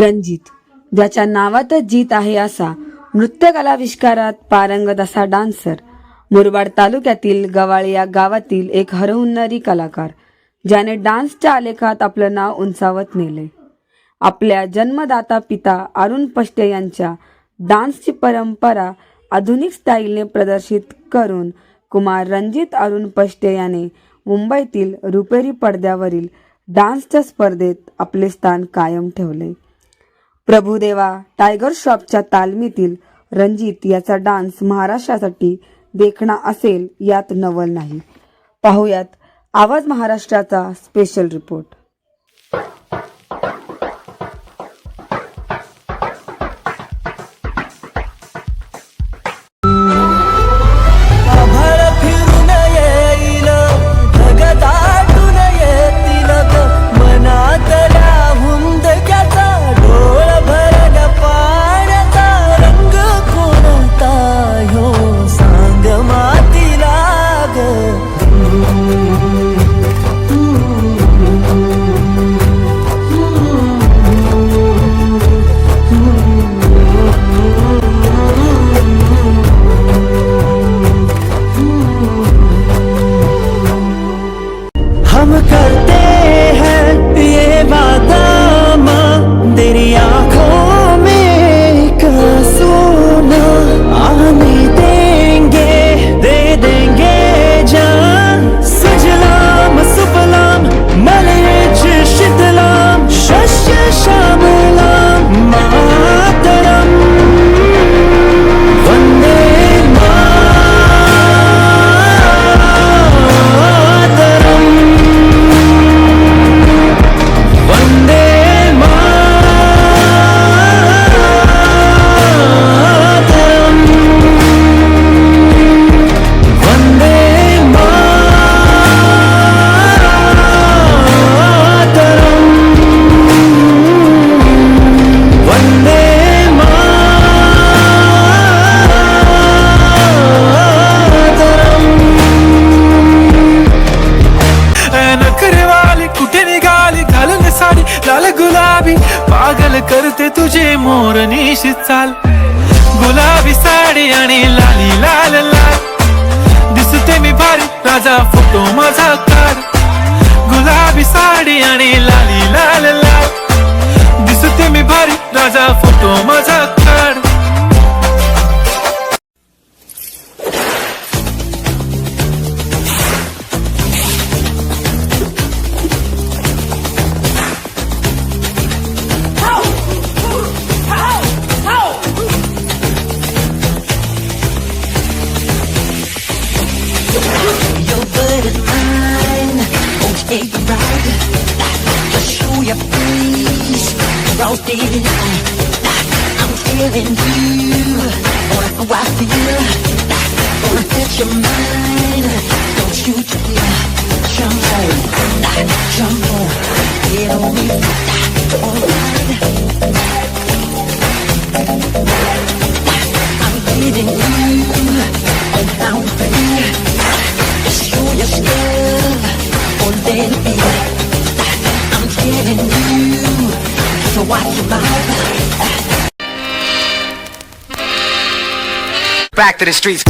रणजित ज्याच्या नावातच जीत आहे असा नृत्यकलाविष्कारात पारंगत असा डान्सर. मुरबाड तालुक्यातील गवाळे या गावातील एक हरहुन्नरी कलाकार ज्याने डान्सच्या आलेखात आपलं नाव उंचावत नेले. आपल्या जन्मदाता पिता अरुण पष्टे यांच्या डान्सची परंपरा आधुनिक स्टाईलने प्रदर्शित करून कुमार रणजित अरुण पष्टे याने मुंबईतील रुपेरी पडद्यावरील डान्सच्या स्पर्धेत आपले स्थान कायम ठेवले. प्रभुदेवा टायगर श्रॉफच्या तालमीतील रणजित याचा डान्स महाराष्ट्रासाठी देखणा असेल यात नवल नाही. पाहूयात आवाज महाराष्ट्राचा स्पेशल रिपोर्ट. तुझे मोर निशी चाल. गुलाबी साडी आणि लाली लाल लाल. दिसते मी भारी राजा फोटो माझा कार गुलाबी साडी आणि लाली लाल लाल. दिसते मी भारी राजा फोटो माझा feeling like I'm feeling you Oh, I feel Wanna fit your mind Don't you dare Jump on Jump on Get on me Alright I'm feeling you Oh, I'm feeling It's you, your style Oh, then so watch your mouth. back to the streets.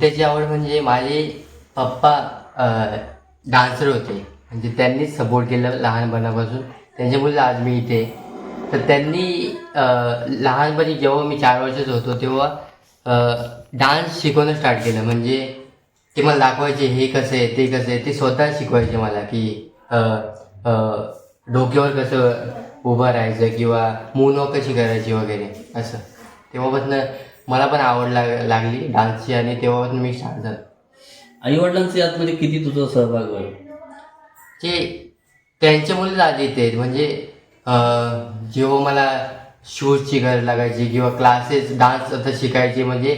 नृत्याची आवड म्हणजे माझे पप्पा dancer होते. म्हणजे त्यांनीच support केलं लहानपणापासून. त्यांच्यामुळे आज मी इथे. तर त्यांनी लहानपणी जेव्हा मी चार वर्षाचा होतो तेव्हा डान्स शिकवणं स्टार्ट केलं. म्हणजे ते मला दाखवायचे हे कसं आहे ते कसं आहे ते स्वतः शिकवायचे मला की डोक्यावर कसं उभं राहायचं किंवा मूनवॉक कशी करायची वगैरे असं. तेव्हापासून मला पण आवड लाग लागली डान्सची आणि तेव्हापासून मी स्टार्ट झालो आई वडिलांचे यातमध्ये किती तुझा सहभाग होईल जे त्यांच्यामुळेच आज येते म्हणजे जेव्हा मला शूजची गरज लागायची किंवा क्लासेस डान्स आता शिकायचे म्हणजे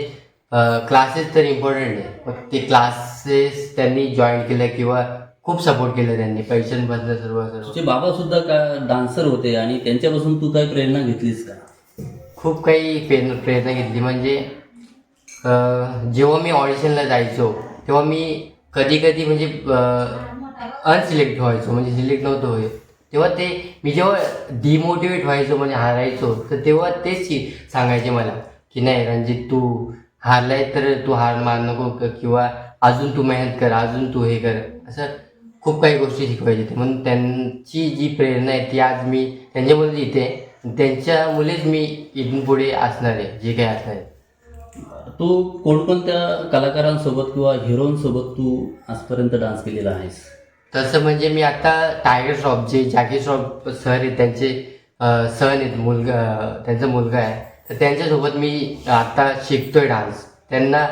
क्लासेस तर इम्पॉर्टंट आहे मग ते क्लासेस त्यांनी जॉईन केलं किंवा खूप सपोर्ट केलं त्यांनी पैशांपासून सर्व सर्व. तुझे बाबा सुद्धा का डान्सर होते आणि त्यांच्यापासून तू काही प्रेरणा घेतलीस का? खूप काही प्रयत्न प्रेरणा घेतली. म्हणजे जेव्हा मी ऑडिशनला जायचो तेव्हा मी कधी कधी म्हणजे अनसिलेक्ट व्हायचो. म्हणजे सिलेक्ट नव्हतो होय. तेव्हा ते मी जेव्हा डिमोटिवेट व्हायचो म्हणजे हारायचो तर तेव्हा तेच सांगायचे मला की नाही रणजित तू हारलाय तर तू हार मान नको किंवा अजून तू मेहनत कर अजून तू हे कर. असं खूप काही गोष्टी शिकवायचे म्हणून त्यांची जी प्रेरणा आहे ती आज मी त्यांच्यामध्ये इथे आहे. त्यांच्यामुळेच मी इथून पुढे असणार आहे जे काही असणार आहे. तू कोणकोणत्या कलाकारांसोबत किंवा हिरोईनसोबत तू आजपर्यंत डान्स केलेला आहेस? तसं म्हणजे मी आता टायगर श्रॉफ जे जॅकी श्रॉफ सर आहेत त्यांचे सन आहेत मुलगा त्यांचा मुलगा आहे. तर त्यांच्यासोबत मी आता शिकतोय डान्स त्यांना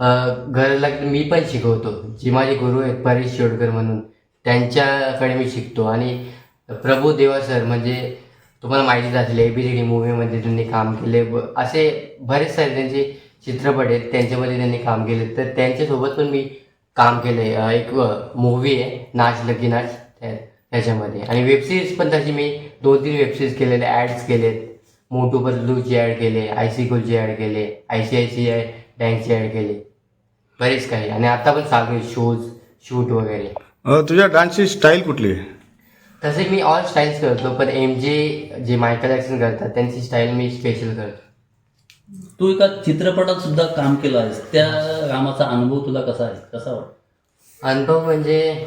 लागली मी पण शिकवतो. जी माझे गुरु आहेत परेश शेवडकर म्हणून त्यांच्याकडे मी शिकतो. आणि प्रभू देवा सर म्हणजे तुम्हाला माहितीच असेल ए बी सी डी मूवीमध्ये त्यांनी काम केले. ब- असे बरेच सारे त्यांचे चित्रपट आहेत त्यांच्यामध्ये त्यांनी काम केले. तर त्यांच्यासोबत पण मी काम केलं आहे एक मूवी आहे नाच लकी नाच त्याच्यामध्ये. आणि वेबसिरीज पण तशी मी दोन तीन वेबसिरीज केलेले ॲड्स केलेत. मोटू पतलूची ॲड केले आय सी कुलची ॲड केले I C I C I बँकची ॲड केले. बरेच काही. आणि आता पण चालू आहे शोज शूट वगैरे. तुझ्या डान्सची स्टाईल कुठली आहे? तसे मी ऑल स्टाईल्स करतो पण एम जे जे मायकल जॅक्सन करतात त्यांची स्टाईल मी स्पेशल करतो. तू एका चित्रपटात सुद्धा काम केलं आहेस. त्या कामाचा अनुभव तुला कसा आहे? कसा वाटतो? अनुभव म्हणजे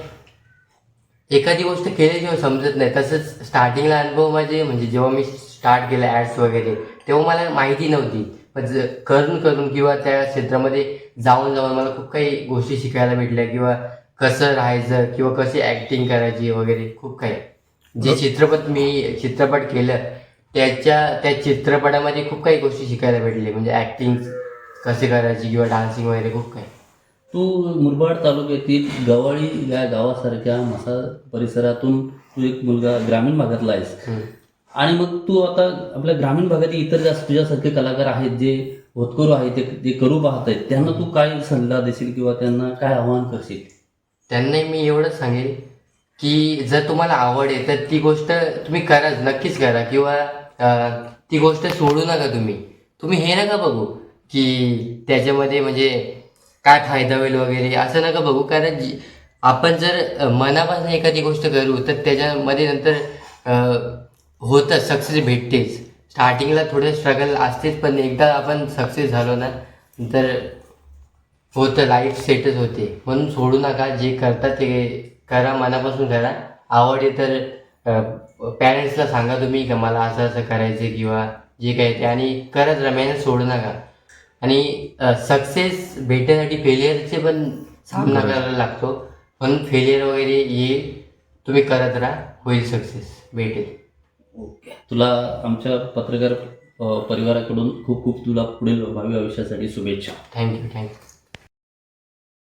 एखादी गोष्ट केल्याशिवाय समजत नाही तसंच स्टार्टिंगला अनुभव माझे म्हणजे जेव्हा मी स्टार्ट केलं ॲड्स वगैरे तेव्हा मला माहिती नव्हती. पण ज- करून करून किंवा त्या क्षेत्रामध्ये जाऊन जाऊन मला खूप काही गोष्टी शिकायला भेटल्या किंवा कसं राहायचं किंवा कशी ॲक्टिंग करायची वगैरे खूप काही. जे चित्रपट मी चित्रपट केलं त्याच्या त्या चित्रपटामध्ये खूप काही गोष्टी शिकायला भेटले. म्हणजे ॲक्टिंग कशी करायची किंवा डान्सिंग वगैरे खूप काही. तू मुरबाड तालुक्यातील गवाळी या गावासारख्या मसा परिसरातून तू एक मुलगा ग्रामीण भागातला आहेस. आणि मग तू आता आपल्या ग्रामीण भागातील इतर जास्त तुझ्यासारखे कलाकार आहेत जे होतकरू आहेत ते जे करू पाहत आहेत त्यांना तू काय सल्ला देशील किंवा त्यांना काय आव्हान करशील? त्यांनाही मी एवढंच सांगेल की जर तुम्हाला आवड आहे तर ती गोष्ट तुम्ही कराच नक्कीच करा. किंवा ती गोष्ट सोडू नका तुम्ही. तुम्ही हे नका बघू की त्याच्यामध्ये म्हणजे काय फायदा होईल वगैरे असं नका बघू. कारण जी- आपण जर मनापासून एखादी गोष्ट करू तर त्याच्यामध्ये नंतर होतं सक्सेस भेटतेच. स्टार्टिंगला थोडे स्ट्रगल असतेच पण एकदा आपण सक्सेस झालो ना तर होतं लाईफ सेटच होते. म्हणून सोडू नका जे करता ते करा मनापासून करा. आवड आहे तर पॅरेंट्सला सांगा तुम्ही का मला असं असं करायचं किंवा जे काही ते. आणि करत राहा मेहनत सोडू नका. आणि सक्सेस भेटण्यासाठी फेलियरचे पण सामना करायला लागतो. पण फेलियर वगैरे येईल तुम्ही करत राहा होईल सक्सेस भेटेल. ओके. तुला आमच्या पत्रकार अ, परिवाराकडून खूप खूप तुला पुढील भावी आयुष्यासाठी शुभेच्छा. Thank you thank you